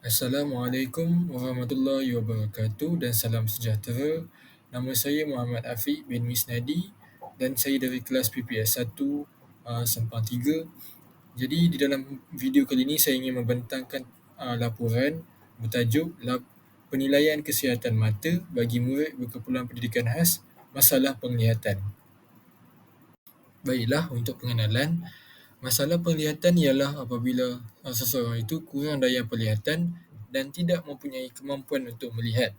Assalamualaikum warahmatullahi wabarakatuh dan salam sejahtera. Nama saya Muhammad Afiq bin Misnadi dan saya dari kelas PPS 1 uh, Sempang 3. Jadi di dalam video kali ini saya ingin membentangkan uh, laporan bertajuk Penilaian Kesihatan Mata bagi murid berkeperluan pendidikan khas masalah penglihatan. Baiklah, untuk pengenalan, masalah penglihatan ialah apabila uh, seseorang itu kurang daya penglihatan dan tidak mempunyai kemampuan untuk melihat.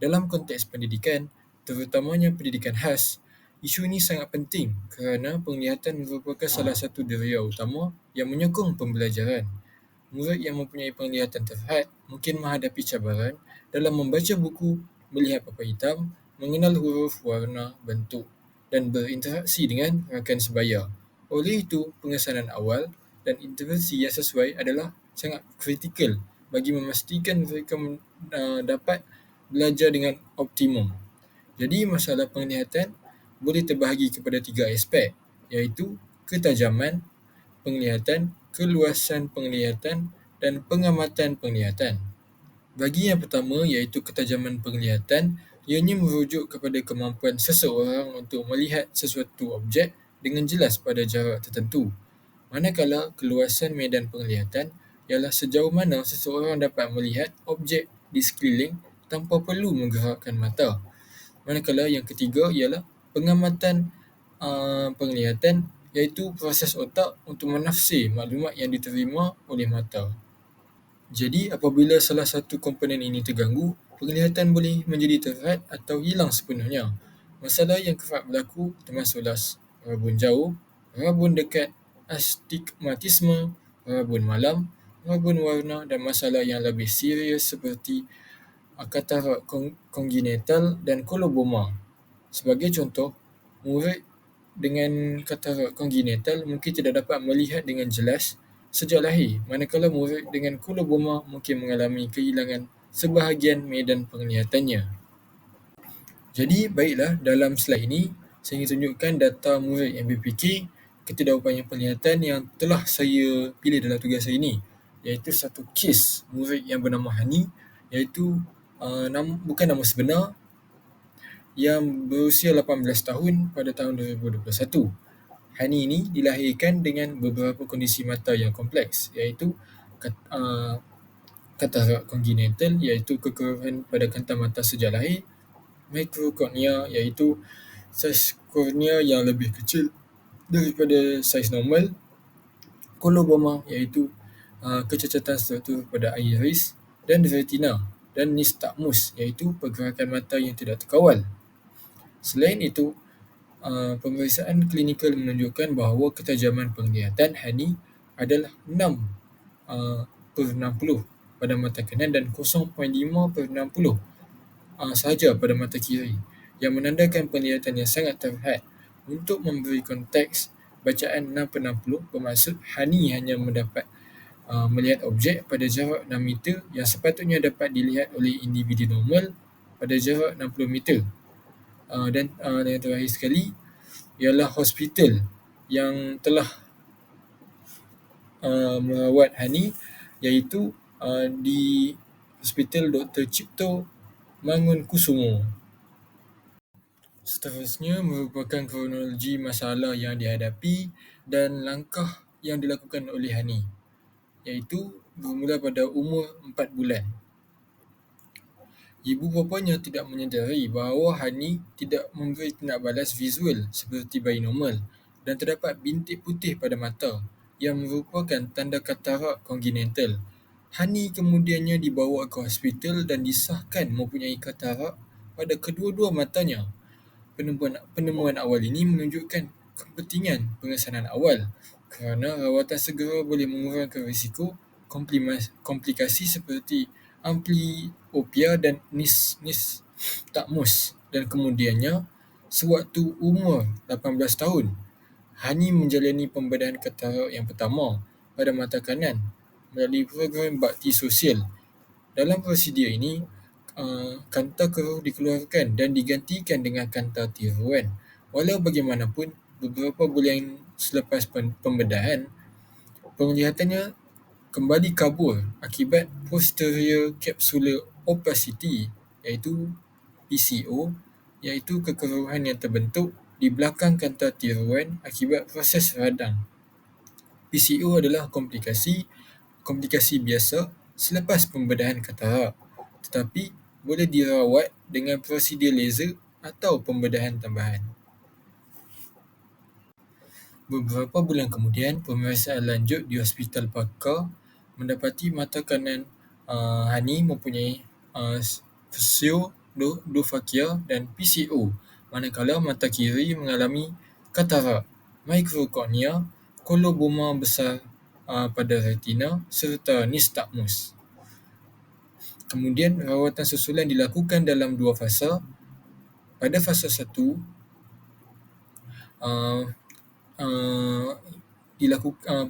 Dalam konteks pendidikan, terutamanya pendidikan khas, isu ini sangat penting kerana penglihatan merupakan salah satu deria utama yang menyokong pembelajaran. Murid yang mempunyai penglihatan terhad mungkin menghadapi cabaran dalam membaca buku, melihat papan hitam, mengenal huruf, warna, bentuk dan berinteraksi dengan rakan sebaya. Oleh itu, pengesanan awal dan intervensi yang sesuai adalah sangat kritikal bagi memastikan mereka uh, dapat belajar dengan optimum. Jadi, masalah penglihatan boleh terbahagi kepada tiga aspek iaitu ketajaman penglihatan, keluasan penglihatan dan pengamatan penglihatan. Bagi yang pertama iaitu ketajaman penglihatan, Ianya merujuk kepada kemampuan seseorang untuk melihat sesuatu objek dengan jelas pada jarak tertentu. Manakala keluasan medan penglihatan ialah sejauh mana seseorang dapat melihat objek di sekeliling tanpa perlu menggerakkan mata. Manakala yang ketiga ialah pengamatan uh, penglihatan iaitu proses otak untuk menafsir maklumat yang diterima oleh mata. Jadi apabila salah satu komponen ini terganggu, penglihatan boleh menjadi terhad atau hilang sepenuhnya. Masalah yang kerap berlaku termasuklah rabun jauh, rabun dekat, astigmatisme, rabun malam, rabun warna dan masalah yang lebih serius seperti katarak kongenital dan koloboma. Sebagai contoh, murid dengan katarak kongenital mungkin tidak dapat melihat dengan jelas sejak lahir, manakala murid dengan koloboma mungkin mengalami kehilangan sebahagian medan penglihatannya. Jadi, baiklah dalam slide ini, saya tunjukkan data murid MBPK ketidakupayaan penglihatan yang telah saya pilih dalam tugas saya ini iaitu satu kes murid yang bernama Hani iaitu uh, nam, bukan nama sebenar yang berusia 18 tahun pada tahun 2021. Hani ini dilahirkan dengan beberapa kondisi mata yang kompleks iaitu uh, katarak kongenital iaitu kekurangan pada kanta mata sejak lahir, mikrokornea iaitu saiz kornea yang lebih kecil daripada saiz normal, koloboma iaitu uh, kecacatan struktur pada iris dan retina dan nystagmus iaitu pergerakan mata yang tidak terkawal. Selain itu, uh, pemeriksaan klinikal menunjukkan bahawa ketajaman penglihatan Hani adalah 6 uh, per 60 pada mata kanan dan 0.5 per 60 uh, sahaja pada mata kiri yang menandakan penglihatan yang sangat terhad. Untuk memberi konteks, bacaan 6 per 60 bermaksud Hani hanya mendapat uh, melihat objek pada jarak 6 meter yang sepatutnya dapat dilihat oleh individu normal pada jarak 60 meter. Uh, dan uh, yang terakhir sekali ialah hospital yang telah uh, merawat Hani iaitu uh, di Hospital Dr. Cipto Mangunkusumo. Seterusnya merupakan kronologi masalah yang dihadapi dan langkah yang dilakukan oleh Hani iaitu bermula pada umur 4 bulan. Ibu bapanya tidak menyedari bahawa Hani tidak memberi tindak balas visual seperti bayi normal dan terdapat bintik putih pada mata yang merupakan tanda katarak kongenital Hani kemudiannya dibawa ke hospital dan disahkan mempunyai katarak pada kedua-dua matanya. Penemuan, penemuan awal ini menunjukkan kepentingan pengesanan awal kerana rawatan segera boleh mengurangkan risiko komplikasi seperti ambliopia dan nis, nis takmus dan kemudiannya sewaktu umur 18 tahun Hani menjalani pembedahan katarak yang pertama pada mata kanan melalui program bakti sosial. Dalam prosedur ini, uh, kanta keruh dikeluarkan dan digantikan dengan kanta tiruan. Walau bagaimanapun, beberapa bulan selepas pembedahan, penglihatannya kembali kabur akibat posterior capsular opacity iaitu PCO iaitu kekeruhan yang terbentuk di belakang kantar tiruan akibat proses radang. PCO adalah komplikasi komplikasi biasa selepas pembedahan katarak tetapi boleh dirawat dengan prosedur laser atau pembedahan tambahan. Beberapa bulan kemudian, pemeriksaan lanjut di Hospital Pakar mendapati mata kanan uh, Hani mempunyai uh, pseudofakia dan PCO manakala mata kiri mengalami katarak, mikrokornia, koloboma besar uh, pada retina serta nistagmus. Kemudian rawatan susulan dilakukan dalam dua fasa. Pada fasa satu, uh, uh, dilakukan uh,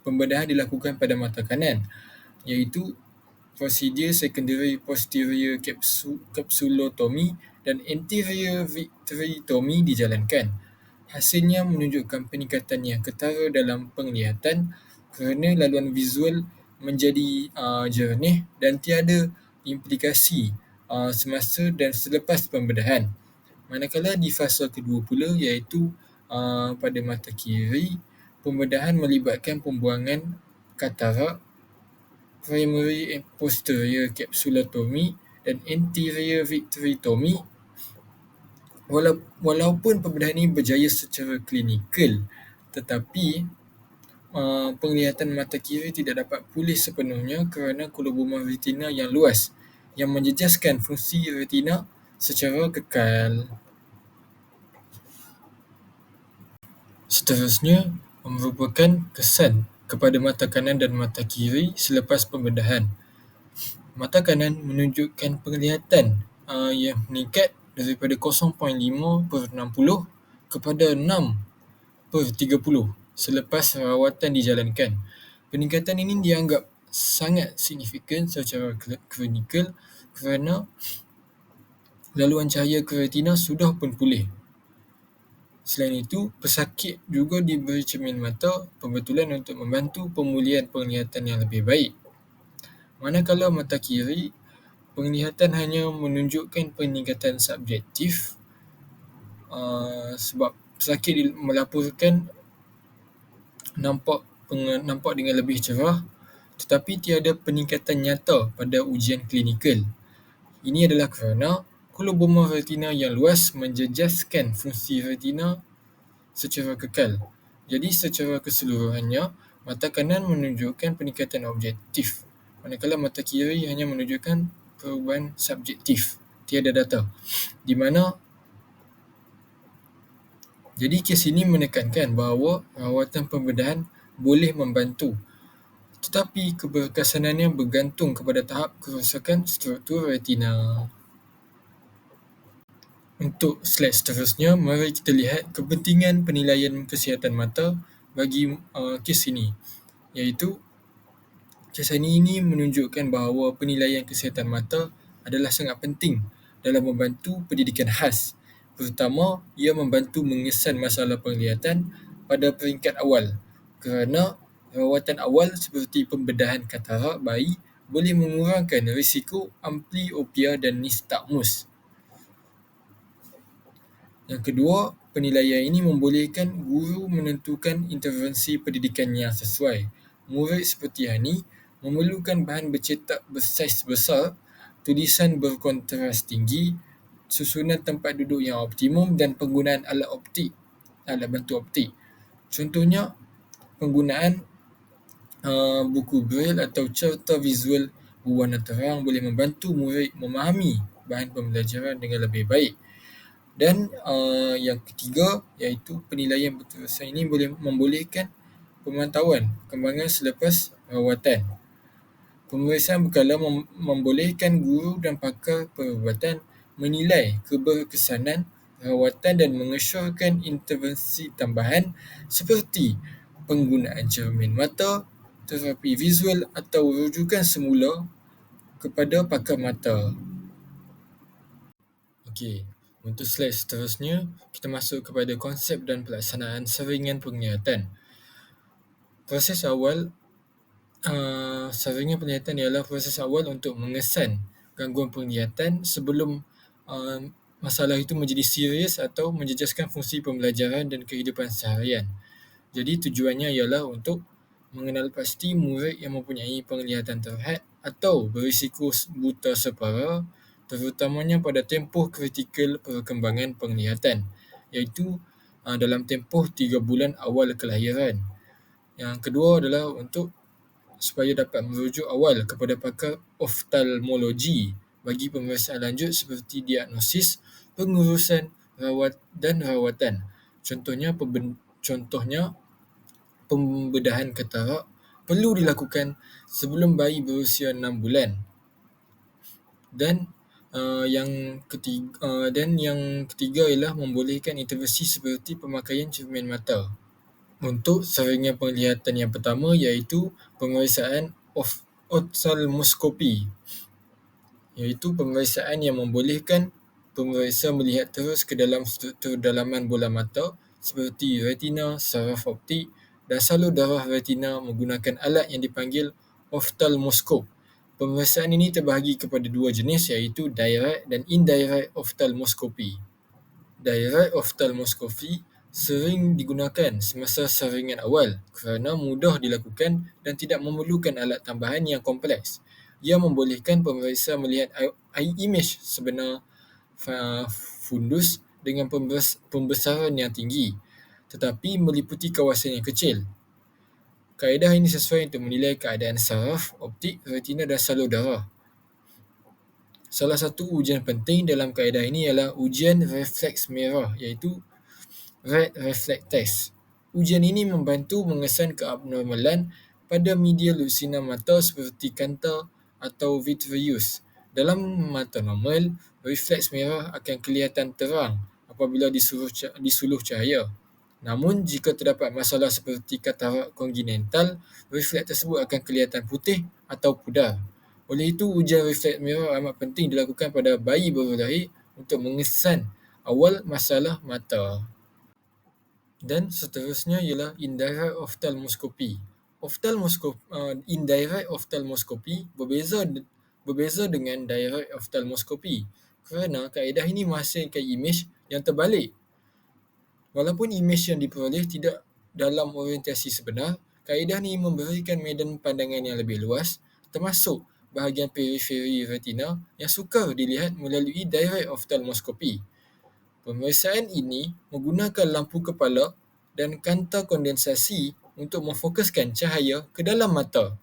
pembedahan dilakukan pada mata kanan iaitu prosedur secondary posterior capsulotomy dan anterior vitrectomy dijalankan. Hasilnya menunjukkan peningkatan yang ketara dalam penglihatan kerana laluan visual menjadi uh, jernih dan tiada implikasi uh, semasa dan selepas pembedahan. Manakala di fasa kedua pula iaitu uh, pada mata kiri, pembedahan melibatkan pembuangan katarak, primary and posterior capsulotomy dan anterior vitrectomy. Walaupun pembedahan ini berjaya secara klinikal, tetapi uh, penglihatan mata kiri tidak dapat pulih sepenuhnya kerana koloboma retina yang luas yang menjejaskan fungsi retina secara kekal. Seterusnya, merupakan kesan kepada mata kanan dan mata kiri selepas pembedahan. Mata kanan menunjukkan penglihatan uh, yang meningkat daripada 0.5 per 60 kepada 6 per 30 selepas rawatan dijalankan. Peningkatan ini dianggap sangat signifikan secara klinikal kerana laluan cahaya ke retina sudah pun pulih. Selain itu, pesakit juga diberi cermin mata pembetulan untuk membantu pemulihan penglihatan yang lebih baik. Manakala mata kiri, penglihatan hanya menunjukkan peningkatan subjektif uh, sebab pesakit melaporkan nampak nampak dengan lebih cerah tetapi tiada peningkatan nyata pada ujian klinikal. Ini adalah kerana koloboma retina yang luas menjejaskan fungsi retina secara kekal. Jadi secara keseluruhannya, mata kanan menunjukkan peningkatan objektif, manakala mata kiri hanya menunjukkan perubahan subjektif, tiada data. Di mana jadi kes ini menekankan bahawa rawatan pembedahan boleh membantu tetapi keberkesanannya bergantung kepada tahap kerosakan struktur retina. Untuk slide seterusnya, mari kita lihat kepentingan penilaian kesihatan mata bagi uh, kes ini. Iaitu, kes ini menunjukkan bahawa penilaian kesihatan mata adalah sangat penting dalam membantu pendidikan khas. Pertama, ia membantu mengesan masalah penglihatan pada peringkat awal kerana rawatan awal seperti pembedahan katarak bayi boleh mengurangkan risiko ambliopia dan nistagmus. Yang kedua, penilaian ini membolehkan guru menentukan intervensi pendidikan yang sesuai. Murid seperti Hani memerlukan bahan bercetak bersaiz besar, tulisan berkontras tinggi, susunan tempat duduk yang optimum dan penggunaan alat optik, alat bantu optik. Contohnya, penggunaan uh, buku braille atau cerita visual berwarna terang boleh membantu murid memahami bahan pembelajaran dengan lebih baik. Dan uh, yang ketiga iaitu penilaian berterusan ini boleh membolehkan pemantauan perkembangan selepas rawatan. Pemeriksaan berkala mem- membolehkan guru dan pakar perubatan menilai keberkesanan rawatan dan mengesyorkan intervensi tambahan seperti penggunaan cermin mata, terapi visual atau rujukan semula kepada pakar mata. Okey, untuk slide seterusnya, kita masuk kepada konsep dan pelaksanaan saringan penglihatan. Proses awal uh, saringan penglihatan ialah proses awal untuk mengesan gangguan penglihatan sebelum uh, masalah itu menjadi serius atau menjejaskan fungsi pembelajaran dan kehidupan seharian. Jadi tujuannya ialah untuk mengenal pasti murid yang mempunyai penglihatan terhad atau berisiko buta separa terutamanya pada tempoh kritikal perkembangan penglihatan iaitu uh, dalam tempoh tiga bulan awal kelahiran. Yang kedua adalah untuk supaya dapat merujuk awal kepada pakar oftalmologi bagi pemeriksaan lanjut seperti diagnosis, pengurusan, rawat dan rawatan. Contohnya contohnya pembedahan katarak perlu dilakukan sebelum bayi berusia 6 bulan. Dan uh, yang ketiga uh, dan yang ketiga ialah membolehkan intervensi seperti pemakaian cermin mata. Untuk saringan penglihatan yang pertama iaitu pemeriksaan of ophthalmoscopy iaitu pemeriksaan yang membolehkan pemeriksa melihat terus ke dalam struktur dalaman bola mata seperti retina, saraf optik dan salur darah retina menggunakan alat yang dipanggil ophthalmoscope. Pemeriksaan ini terbahagi kepada dua jenis iaitu direct dan indirect ophthalmoscopy. Direct ophthalmoscopy sering digunakan semasa saringan awal kerana mudah dilakukan dan tidak memerlukan alat tambahan yang kompleks. Ia membolehkan pemeriksa melihat eye image sebenar fundus dengan pembesaran yang tinggi tetapi meliputi kawasan yang kecil. Kaedah ini sesuai untuk menilai keadaan saraf, optik, retina dan salur darah. Salah satu ujian penting dalam kaedah ini ialah ujian refleks merah iaitu red reflex test. Ujian ini membantu mengesan keabnormalan pada media lusina mata seperti kanta atau vitreous. Dalam mata normal, refleks merah akan kelihatan terang apabila disuruh disuluh cahaya. Namun, jika terdapat masalah seperti katarak kongenital, refleks tersebut akan kelihatan putih atau pudar. Oleh itu, ujian refleks merah amat penting dilakukan pada bayi baru lahir untuk mengesan awal masalah mata. Dan seterusnya ialah indirect ophthalmoscopy. Ophthalmoscopy uh, indirect ophthalmoscopy berbeza berbeza dengan direct ophthalmoscopy kerana kaedah ini menghasilkan imej yang terbalik. Walaupun imej yang diperoleh tidak dalam orientasi sebenar, kaedah ini memberikan medan pandangan yang lebih luas termasuk bahagian periferi retina yang sukar dilihat melalui direct ophthalmoscopy. Pemeriksaan ini menggunakan lampu kepala dan kanta kondensasi untuk memfokuskan cahaya ke dalam mata.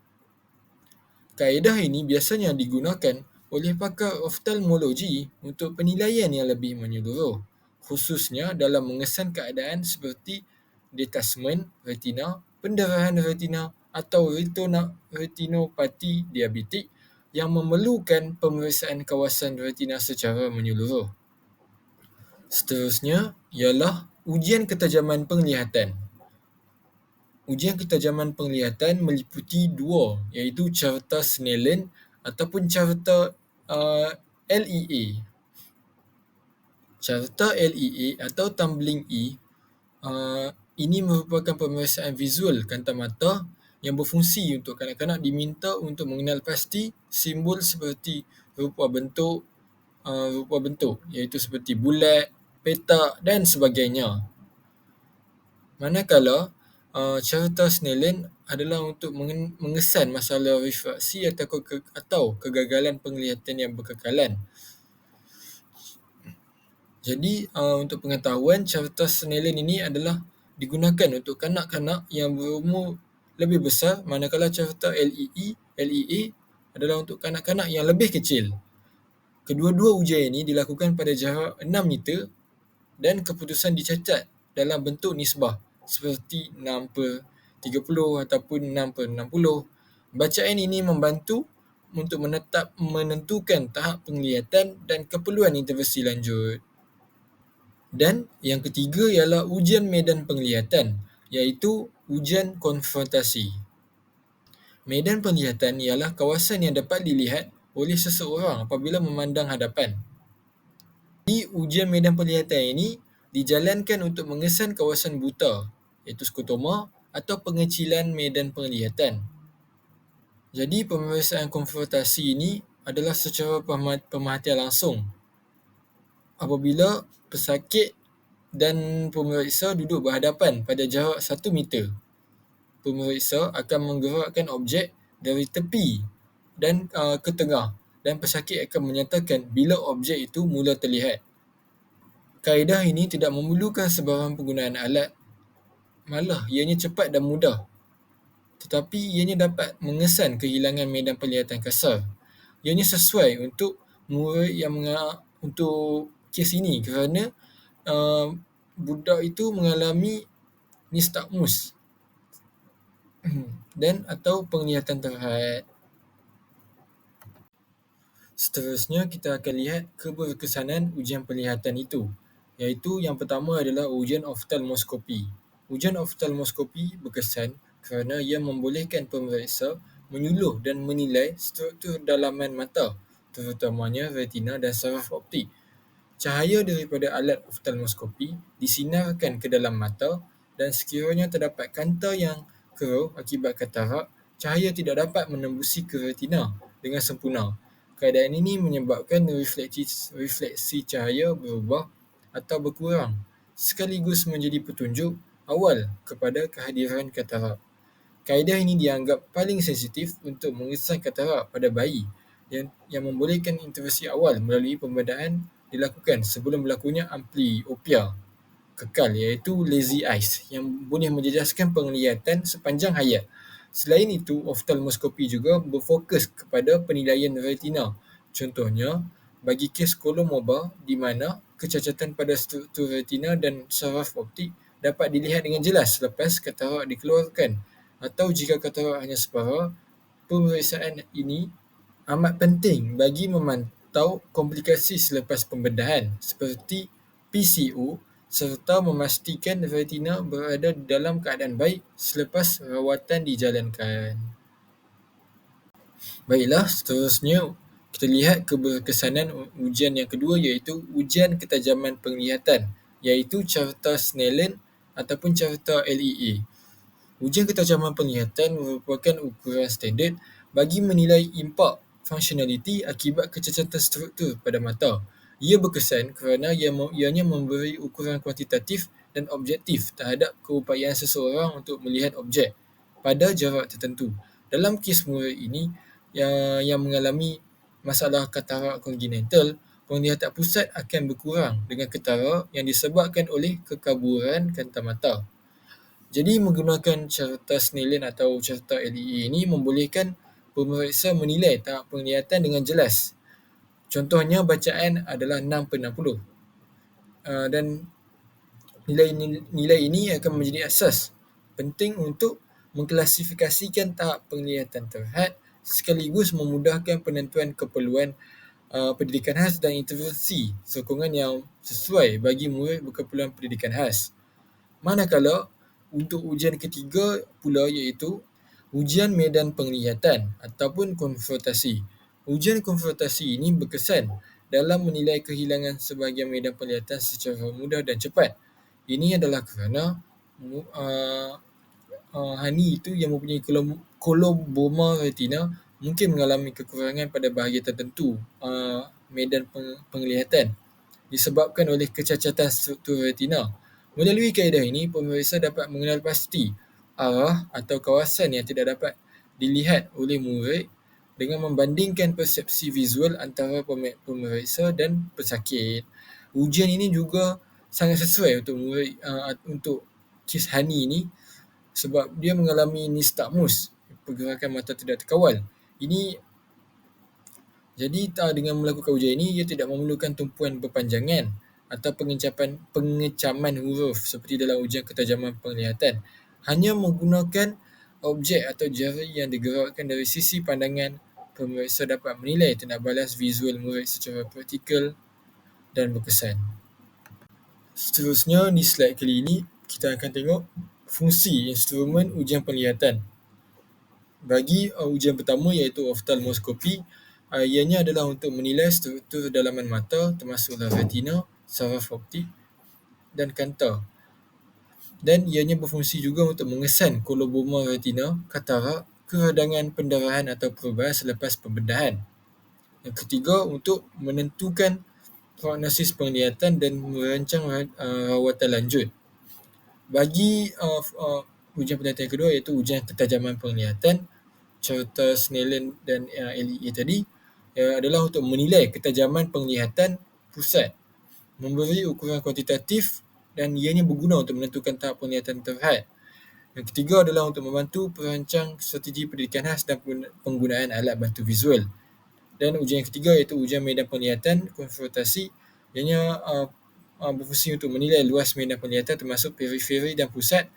Kaedah ini biasanya digunakan oleh pakar oftalmologi untuk penilaian yang lebih menyeluruh, khususnya dalam mengesan keadaan seperti detachment retina, pendarahan retina atau retinopati diabetik yang memerlukan pemeriksaan kawasan retina secara menyeluruh. Seterusnya ialah ujian ketajaman penglihatan. Ujian ketajaman penglihatan meliputi dua iaitu carta Snellen ataupun carta uh, LEA. Carta LEA atau tumbling E uh, ini merupakan pemeriksaan visual kanta mata yang berfungsi untuk kanak-kanak diminta untuk mengenal pasti simbol seperti rupa bentuk uh, rupa bentuk iaitu seperti bulat, petak dan sebagainya. Manakala uh, carta Snellen adalah untuk mengesan masalah refraksi atau, ke- atau kegagalan penglihatan yang berkekalan. Jadi uh, untuk pengetahuan carta Snellen ini adalah digunakan untuk kanak-kanak yang berumur lebih besar manakala carta LEE, LEA adalah untuk kanak-kanak yang lebih kecil. Kedua-dua ujian ini dilakukan pada jarak 6 meter dan keputusan dicatat dalam bentuk nisbah seperti 6 per 30 ataupun 6 per 60. Bacaan ini membantu untuk menetap menentukan tahap penglihatan dan keperluan intervensi lanjut. Dan yang ketiga ialah ujian medan penglihatan iaitu ujian konfrontasi. Medan penglihatan ialah kawasan yang dapat dilihat oleh seseorang apabila memandang hadapan. Di ujian medan penglihatan ini dijalankan untuk mengesan kawasan buta iaitu skotoma atau pengecilan medan penglihatan. Jadi pemeriksaan konfrontasi ini adalah secara pemerhatian langsung apabila pesakit dan pemeriksa duduk berhadapan pada jarak satu meter. Pemeriksa akan menggerakkan objek dari tepi dan uh, ke tengah dan pesakit akan menyatakan bila objek itu mula terlihat. Kaedah ini tidak memerlukan sebarang penggunaan alat, malah ianya cepat dan mudah. Tetapi ianya dapat mengesan kehilangan medan penglihatan kasar. Ianya sesuai untuk murid yang menga- untuk kes ini kerana uh, budak itu mengalami nystagmus dan atau penglihatan terhad. Seterusnya kita akan lihat keberkesanan ujian penglihatan itu iaitu yang pertama adalah ujian oftalmoskopi. Ujian oftalmoskopi berkesan kerana ia membolehkan pemeriksa menyuluh dan menilai struktur dalaman mata terutamanya retina dan saraf optik. Cahaya daripada alat oftalmoskopi disinarkan ke dalam mata dan sekiranya terdapat kanta yang keruh akibat katarak, cahaya tidak dapat menembusi ke retina dengan sempurna. Keadaan ini menyebabkan refleksi, refleksi cahaya berubah atau berkurang sekaligus menjadi petunjuk awal kepada kehadiran katarak. Kaedah ini dianggap paling sensitif untuk mengesan katarak pada bayi yang, yang membolehkan intervensi awal melalui pembedaan dilakukan sebelum berlakunya ambliopia kekal iaitu lazy eyes yang boleh menjejaskan penglihatan sepanjang hayat. Selain itu, oftalmoskopi juga berfokus kepada penilaian retina. Contohnya, bagi kes kolomoba di mana kecacatan pada struktur retina dan saraf optik dapat dilihat dengan jelas selepas katarak dikeluarkan atau jika katarak hanya separa, pemeriksaan ini amat penting bagi memantau komplikasi selepas pembedahan seperti PCO serta memastikan retina berada dalam keadaan baik selepas rawatan dijalankan. Baiklah, seterusnya kita lihat keberkesanan ujian yang kedua iaitu ujian ketajaman penglihatan iaitu carta Snellen ataupun carta LEA. Ujian ketajaman penglihatan merupakan ukuran standard bagi menilai impak functionality akibat kecacatan struktur pada mata. Ia berkesan kerana ia ianya memberi ukuran kuantitatif dan objektif terhadap keupayaan seseorang untuk melihat objek pada jarak tertentu. Dalam kes murid ini yang, yang mengalami masalah katarak kongenital, penglihatan pusat akan berkurang dengan katarak yang disebabkan oleh kekaburan kanta mata. Jadi menggunakan carta Snellen atau carta LEE ini membolehkan pemeriksa menilai tahap penglihatan dengan jelas. Contohnya bacaan adalah 6 per 60. Uh, dan nilai nilai ini akan menjadi asas penting untuk mengklasifikasikan tahap penglihatan terhad sekaligus memudahkan penentuan keperluan uh, pendidikan khas dan intervensi sokongan yang sesuai bagi murid berkeperluan pendidikan khas. Manakala untuk ujian ketiga pula iaitu ujian medan penglihatan ataupun konfrontasi. Ujian konfrontasi ini berkesan dalam menilai kehilangan sebahagian medan penglihatan secara mudah dan cepat. Ini adalah kerana uh, uh, Hani itu yang mempunyai koloboma retina mungkin mengalami kekurangan pada bahagian tertentu uh, medan penglihatan disebabkan oleh kecacatan struktur retina. Melalui kaedah ini, pemeriksa dapat mengenal pasti arah atau kawasan yang tidak dapat dilihat oleh murid dengan membandingkan persepsi visual antara pemeriksa dan pesakit. Ujian ini juga sangat sesuai untuk murid uh, untuk kes Hani ini sebab dia mengalami nystagmus, pergerakan mata tidak terkawal. Ini jadi dengan melakukan ujian ini ia tidak memerlukan tumpuan berpanjangan atau pengecapan pengecaman huruf seperti dalam ujian ketajaman penglihatan. Hanya menggunakan objek atau jari yang digerakkan dari sisi pandangan pemeriksa dapat menilai tindak balas visual murid secara praktikal dan berkesan. Seterusnya di slide kali ini kita akan tengok fungsi instrumen ujian penglihatan. Bagi uh, ujian pertama iaitu oftalmoskopi, uh, ianya adalah untuk menilai struktur dalaman mata termasuklah retina, saraf optik dan kanta. Dan ianya berfungsi juga untuk mengesan koloboma retina, katarak, keradangan pendarahan atau perubahan selepas pembedahan. Yang ketiga, untuk menentukan prognosis penglihatan dan merancang uh, rawatan lanjut. Bagi uh, uh, ujian penglihatan yang kedua iaitu ujian ketajaman penglihatan, carta Snellen dan uh, LEA tadi uh, adalah untuk menilai ketajaman penglihatan pusat, memberi ukuran kuantitatif dan ianya berguna untuk menentukan tahap penglihatan terhad. Yang ketiga adalah untuk membantu perancang strategi pendidikan khas dan penggunaan alat bantu visual. Dan ujian yang ketiga iaitu ujian medan penglihatan konfrontasi ianya uh, berfungsi untuk menilai luas medan penglihatan termasuk periferi dan pusat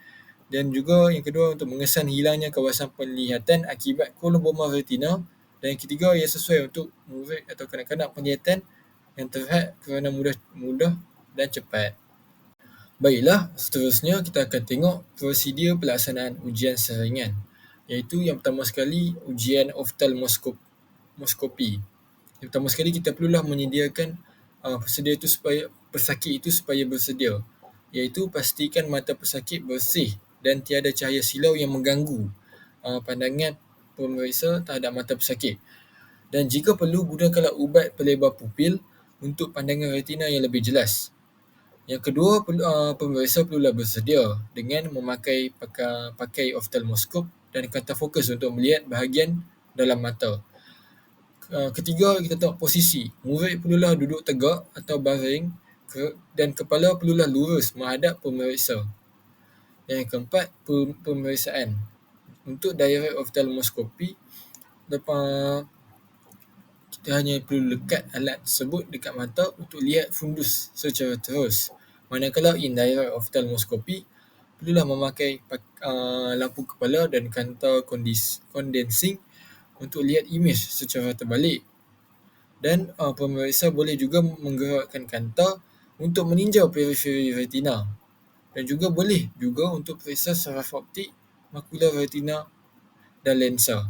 dan juga yang kedua untuk mengesan hilangnya kawasan penglihatan akibat koloboma retina dan yang ketiga ia sesuai untuk murid atau kanak-kanak penglihatan yang terhad kerana mudah mudah dan cepat. Baiklah, seterusnya kita akan tengok prosedur pelaksanaan ujian saringan iaitu yang pertama sekali ujian oftalmoskop moskopi. Yang pertama sekali kita perlulah menyediakan uh, persedia itu supaya pesakit itu supaya bersedia. Iaitu pastikan mata pesakit bersih dan tiada cahaya silau yang mengganggu uh, pandangan pemeriksa terhadap mata pesakit. Dan jika perlu gunakanlah ubat pelebar pupil untuk pandangan retina yang lebih jelas. Yang kedua, uh, pemeriksa perlulah bersedia dengan memakai pakai, pakai oftalmoskop dan kata fokus untuk melihat bahagian dalam mata. Uh, ketiga, kita tengok posisi. Murid perlulah duduk tegak atau baring dan kepala perlulah lurus menghadap pemeriksa. Yang keempat, pemeriksaan. Untuk direct ophthalmoscopy, lepas kita hanya perlu lekat alat tersebut dekat mata untuk lihat fundus secara terus. Manakala indirect ophthalmoscopy, perlulah memakai uh, lampu kepala dan kanta condensing untuk lihat imej secara terbalik. Dan uh, pemeriksa boleh juga menggerakkan kanta untuk meninjau periferi retina. Dan juga boleh juga untuk periksa saraf optik, makula retina dan lensa.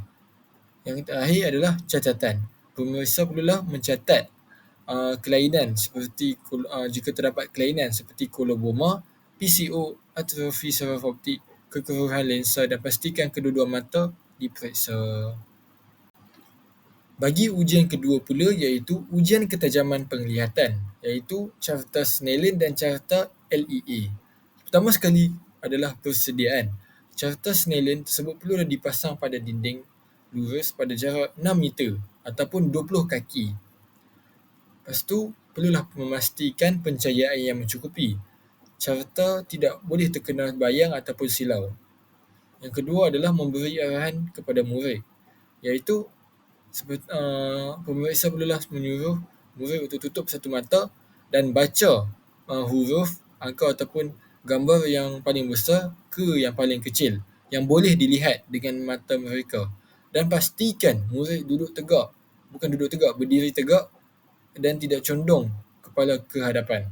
Yang terakhir adalah catatan. Pemeriksa perlulah mencatat uh, kelainan seperti uh, jika terdapat kelainan seperti koloboma, PCO, atrofi saraf optik, kekeruhan lensa dan pastikan kedua-dua mata diperiksa. Bagi ujian kedua pula iaitu ujian ketajaman penglihatan iaitu carta Snellen dan carta LEA. Pertama sekali adalah persediaan. Carta Snellen tersebut perlu dipasang pada dinding lurus pada jarak 6 meter ataupun 20 kaki. Lepas tu, perlulah memastikan pencahayaan yang mencukupi. Carta tidak boleh terkena bayang ataupun silau. Yang kedua adalah memberi arahan kepada murid iaitu uh, pemeriksa perlulah menyuruh murid untuk tutup satu mata dan baca uh, huruf, angka ataupun gambar yang paling besar ke yang paling kecil yang boleh dilihat dengan mata mereka. Dan pastikan murid duduk tegak bukan duduk tegak berdiri tegak dan tidak condong kepala ke hadapan.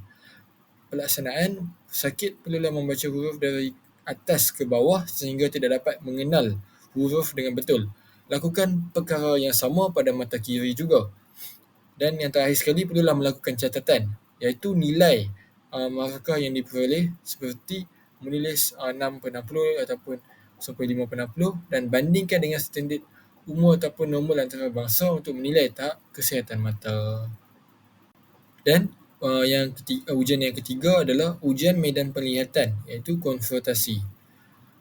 Pelaksanaan sakit perlulah membaca huruf dari atas ke bawah sehingga tidak dapat mengenal huruf dengan betul. Lakukan perkara yang sama pada mata kiri juga. Dan yang terakhir sekali perlulah melakukan catatan iaitu nilai uh, markah yang diperoleh seperti menulis uh, 6 per 60 ataupun sampai 5 per 60 dan bandingkan dengan standard umur ataupun normal antarabangsa untuk menilai tahap kesihatan mata. Dan uh, yang ketiga, uh, ujian yang ketiga adalah ujian medan penglihatan iaitu konfrontasi.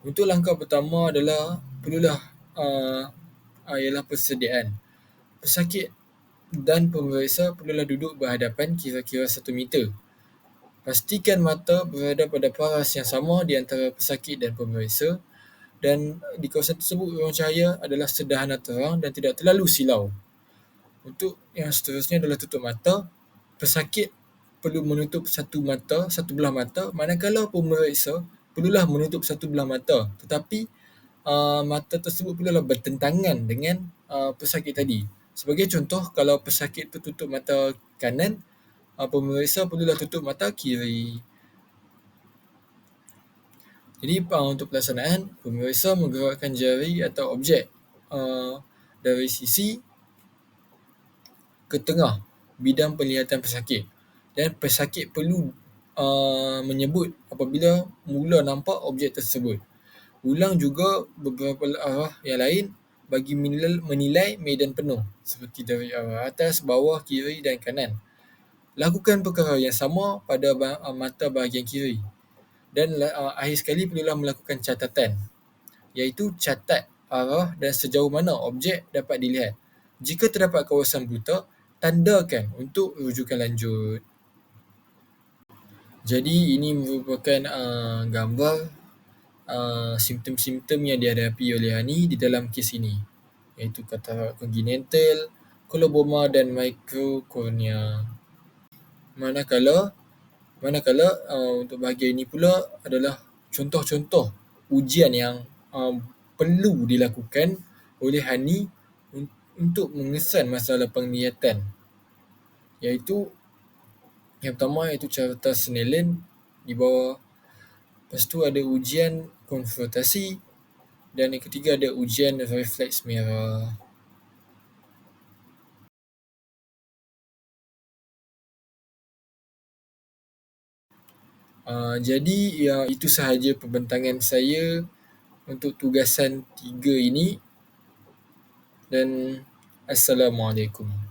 Untuk langkah pertama adalah perlulah uh, uh, ialah persediaan. Pesakit dan pemeriksa perlulah duduk berhadapan kira-kira satu meter. Pastikan mata berada pada paras yang sama di antara pesakit dan pemeriksa dan di kawasan tersebut ruang cahaya adalah sederhana terang dan tidak terlalu silau. Untuk yang seterusnya adalah tutup mata. Pesakit perlu menutup satu mata, satu belah mata manakala pemeriksa perlulah menutup satu belah mata. Tetapi uh, mata tersebut perlulah bertentangan dengan uh, pesakit tadi. Sebagai contoh, kalau pesakit tu tutup mata kanan, pemeriksa perlulah tutup mata kiri. Jadi untuk pelaksanaan, pemeriksa menggerakkan jari atau objek uh, dari sisi ke tengah bidang penglihatan pesakit. Dan pesakit perlu uh, menyebut apabila mula nampak objek tersebut. Ulang juga beberapa arah yang lain bagi menilai medan penuh seperti dari arah atas, bawah, kiri dan kanan. Lakukan perkara yang sama pada mata bahagian kiri. Dan uh, akhir sekali perlulah melakukan catatan iaitu catat arah dan sejauh mana objek dapat dilihat. Jika terdapat kawasan buta, tandakan untuk rujukan lanjut. Jadi ini merupakan uh, gambar uh, simptom-simptom yang dihadapi oleh Hani di dalam kes ini iaitu katarak congenital, coloboma dan microcornea. Manakala manakala uh, untuk bahagian ini pula adalah contoh-contoh ujian yang uh, perlu dilakukan oleh Hani untuk mengesan masalah penglihatan. Iaitu yang pertama iaitu carta Snellen di bawah lepas tu ada ujian konfrontasi dan yang ketiga ada ujian refleks merah Uh, jadi ya itu sahaja pembentangan saya untuk tugasan tiga ini dan Assalamualaikum.